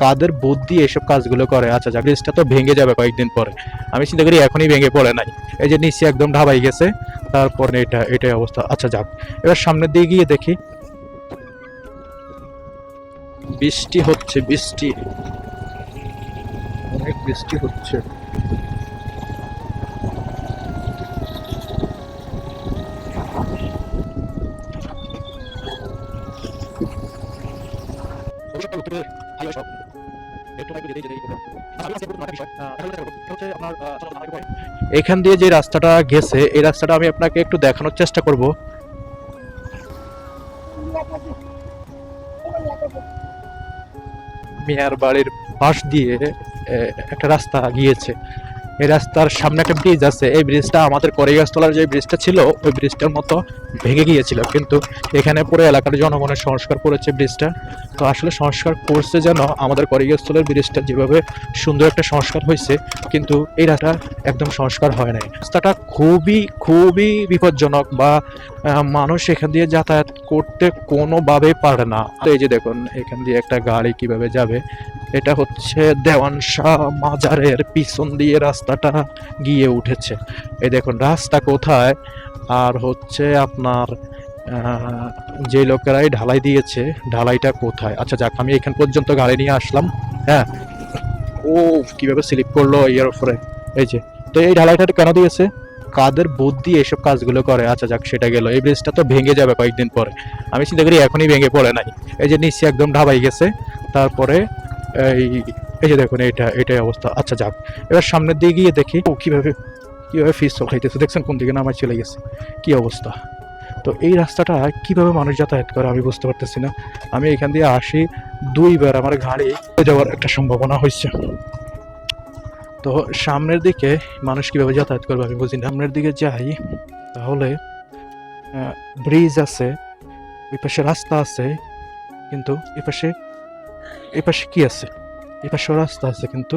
কাদের বুদ্ধি এসব কাজগুলো করে? আচ্ছা যাক ব্রিজটা তো ভেঙে যাবে কয়েকদিন পরে। আমি চিন্তা করি এখনই ভেঙে পড়ে নাই। এই যে নিচে একদম ঢাবাই গেছে, তারপরে এটা, এটাই অবস্থা। আচ্ছা যাক, এবার সামনের দিকে গিয়ে দেখি। বৃষ্টি হচ্ছে, বৃষ্টি। অনেক বৃষ্টি হচ্ছে। এখান দিয়ে যে রাস্তাটা গেছে, এই রাস্তাটা আমি আপনাকে একটু দেখানোর চেষ্টা করব। মেয়ার বাড়ির পাশ দিয়ে একটা রাস্তা গিয়েছে। এই রাস্তার সামনে একটা ব্রিজ আছে। এই ব্রিজটা আমাদের করিগাছতলার যে ব্রিজটা ছিল, ওই ব্রিজটার মতো ভেঙে গিয়েছিল। কিন্তু এখানে পুরো এলাকার জনগণের সংস্কার করেছে ব্রিজটা তো আসলে সংস্কার করছে যেন আমাদের করিগাছতলার ব্রিজটা যেভাবে সুন্দর একটা সংস্কার হয়েছে, কিন্তু এই রাস্তা একদম সংস্কার হয় নাই। রাস্তাটা খুবই খুবই বিপজ্জনক বা মানুষ এখান দিয়ে যাতায়াত করতে কোনোভাবেই পারে না। তো এই যে দেখুন, এখান দিয়ে একটা গাড়ি কীভাবে যাবে, এটা হচ্ছে দেওয়ান শাহ মাজারের পিছন দিয়ে রাস্তাটা গিয়ে উঠেছে। এই দেখুন, রাস্তা কোথায়? আর হচ্ছে আপনার যে লোকেরাই ঢালাই দিয়েছে, ঢালাইটা কোথায়? আচ্ছা যাক, আমি এখান পর্যন্ত গাড়ি নিয়ে আসলাম। হ্যাঁ। ও কীভাবে স্লিপ করল ইয়ার উপরে। এই যে, তো এই ঢালাইটা কেন দিয়েছে? কাদের বুদ্ধি এসব কাজগুলো করে? আচ্ছা যাক, সেটা গেল। এই ব্রিজটা তো ভেঙে যাবে কয়েকদিন পরে। আমি চিন্তা করি এখনই ভেঙে পড়ে নাই। এই যে নিচে একদম ঢাবাই গেছে, তারপরে এই এই যে দেখুন এটা এটাই অবস্থা। আচ্ছা যাক, এবার সামনের দিকে গিয়ে দেখি। ও, কীভাবে কীভাবে ফিস খাইতেছে দেখছেন কোন দিকে না নামায় চলে গেছে? কি অবস্থা? তো এই রাস্তাটা কীভাবে মানুষ যাতায়াত করে আমি বুঝতে পারতেছি না। আমি এখান দিয়ে আসি। দুইবার আমার গাড়ি যাওয়ার একটা সম্ভাবনা হয়েছে। তো সামনের দিকে মানুষ কীভাবে যাতায়াত করবে আমি বুঝি সামনের দিকে যাই, তাহলে ব্রিজ আছে ওই পাশে রাস্তা আছে, কিন্তু এ পাশে এ পাশে কি আছে? এ পাশেও রাস্তা আছে, কিন্তু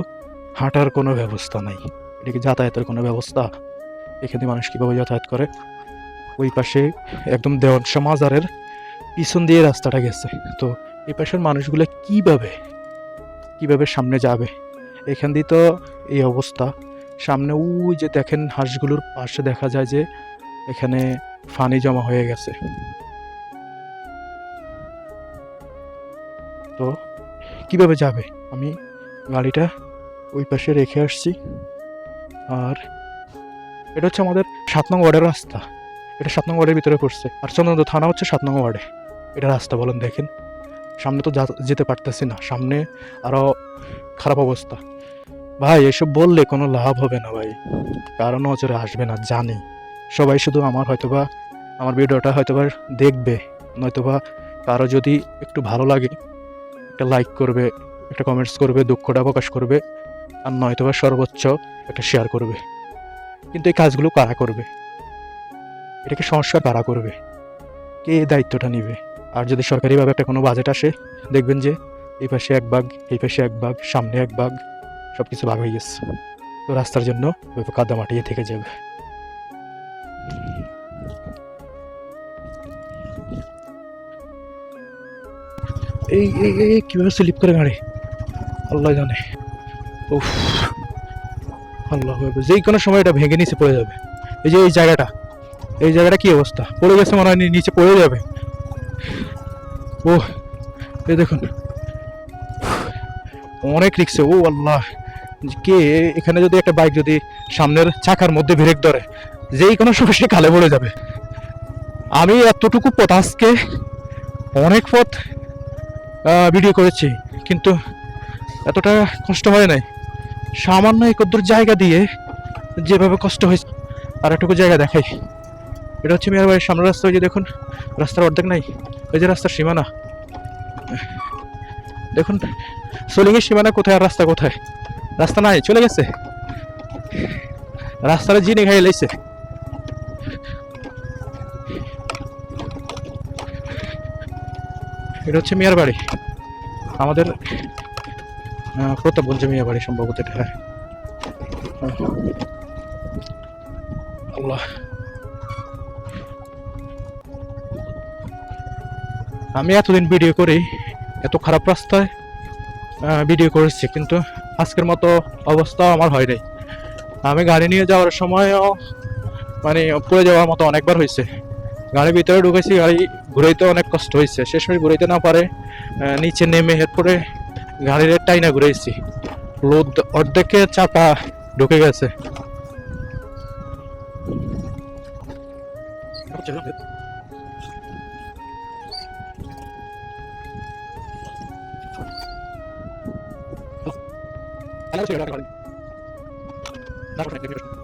হাঁটার কোনো ব্যবস্থা নাই। এটা কি যাতায়াতের কোনো ব্যবস্থা। এখানে মানুষ কীভাবে যাতায়াত করে? ওই পাশে একদম দেওয়ান সমাজারের পিছন দিয়ে রাস্তাটা গেছে। তো এই পাশের মানুষগুলো কীভাবে কীভাবে সামনে যাবে? এখান দিয়ে তো এই অবস্থা। সামনে ওই যে দেখেন হাঁসগুলোর পাশে দেখা যায় যে এখানে ফানি জমা হয়ে গেছে। তো কীভাবে যাবে? আমি গাড়িটা ওই পাশে রেখে আসছি। আর এটা হচ্ছে আমাদের সাত নং ওয়ার্ডের রাস্তা। এটা সাত নং ওয়ার্ডের ভিতরে পড়ছে। আর চন্দ্রনগর থানা হচ্ছে সাত নং ওয়ার্ডে। এটা রাস্তা বলেন দেখেন। সামনে তো যেতে পারতেছি না, সামনে আরও খারাপ অবস্থা। ভাই, এসব বললে কোনো লাভ হবে না ভাই। কারও নজরে আসবে না, জানি। সবাই শুধু আমার হয়তোবা, আমার ভিডিওটা হয়তোবা দেখবে, নয়তোবা কারও যদি একটু ভালো লাগে, একটা লাইক করবে, একটা কমেন্টস করবে, দুঃখটা প্রকাশ করবে, আর নয়তোবা সর্বোচ্চ একটা শেয়ার করবে। কিন্তু এই কাজগুলো কারা করবে? এটাকে সংস্কার কারা করবে? কে এই দায়িত্বটা নেবে? আর যদি সরকারিভাবে একটা কোনো বাজেট আসে, দেখবেন যে এই পাশে এক ভাগ এই পাশে এক ভাগ সামনে এক ভাগ সব কিছু ভাগ হয়ে গেছে। তো রাস্তার জন্য কাদা মাটিয়ে থেকে যাবে। এই এই এই কীভাবে স্লিপ করে গাড়ি? আল্লাহ জানে। উফ, আল্লাহ যে কোনো সময় এটা ভেঙে নিচে পড়ে যাবে। এই যে এই জায়গাটা এই জায়গাটা কি অবস্থা? পড়ে গেছে মনে হয় নিচে পড়ে যাবে। ও এই দেখুন। অনেক রিক্সে, ও আল্লাহ। কে এখানে যদি একটা বাইক যদি সামনের চাকার মধ্যে ব্রেক ধরে, যেই কোনো সময় সে কালে পড়ে যাবে। আমি এতটুকু পথ আজকে অনেক পথ ভিডিও করেছি, কিন্তু এতটা কষ্ট হয় নাই। সামান্য একদ্দূর জায়গা দিয়ে যেভাবে কষ্ট হয়েছে, আর একটুকু জায়গা দেখাই। এটা হচ্ছে মেয়ের বাড়ির সামনের রাস্তা যে দেখুন, রাস্তার অর্ধেক নাই। ওই যে রাস্তার সীমানা। দেখুন সোলিংয়ের সীমানা কোথায় আর রাস্তা কোথায়? রাস্তা নাই চলে গেছে। রাস্তাটা জিনে খাই লাইছে এটা হচ্ছে মিয়ার বাড়ি। আমাদের আহ, বলছে মিয়া বাড়ি সম্ভবত এটা। হ্যাঁ। আল্লাহ। আমি এতদিন ভিডিও করি, এত খারাপ রাস্তায় ভিডিও করেছি, কিন্তু আজকের মতো অবস্থা আমার হয় নাই। আমি গাড়ি নিয়ে যাওয়ার সময়ও মানে পড়ে যাওয়ার মতো অনেকবার হয়েছে। গাড়ির ভিতরে ঢুকেছি, গাড়ি ঘুরাইতে অনেক কষ্ট হয়েছে। শেষমেশ ঘুরাইতে না পারে নিচে নেমে এরপরে গাড়ির টাইনা ঘুরাইছি। লোদ অর্ধেকে চাপা ঢুকে গেছে। Helal şey öyle Daha korkak demiyorsun.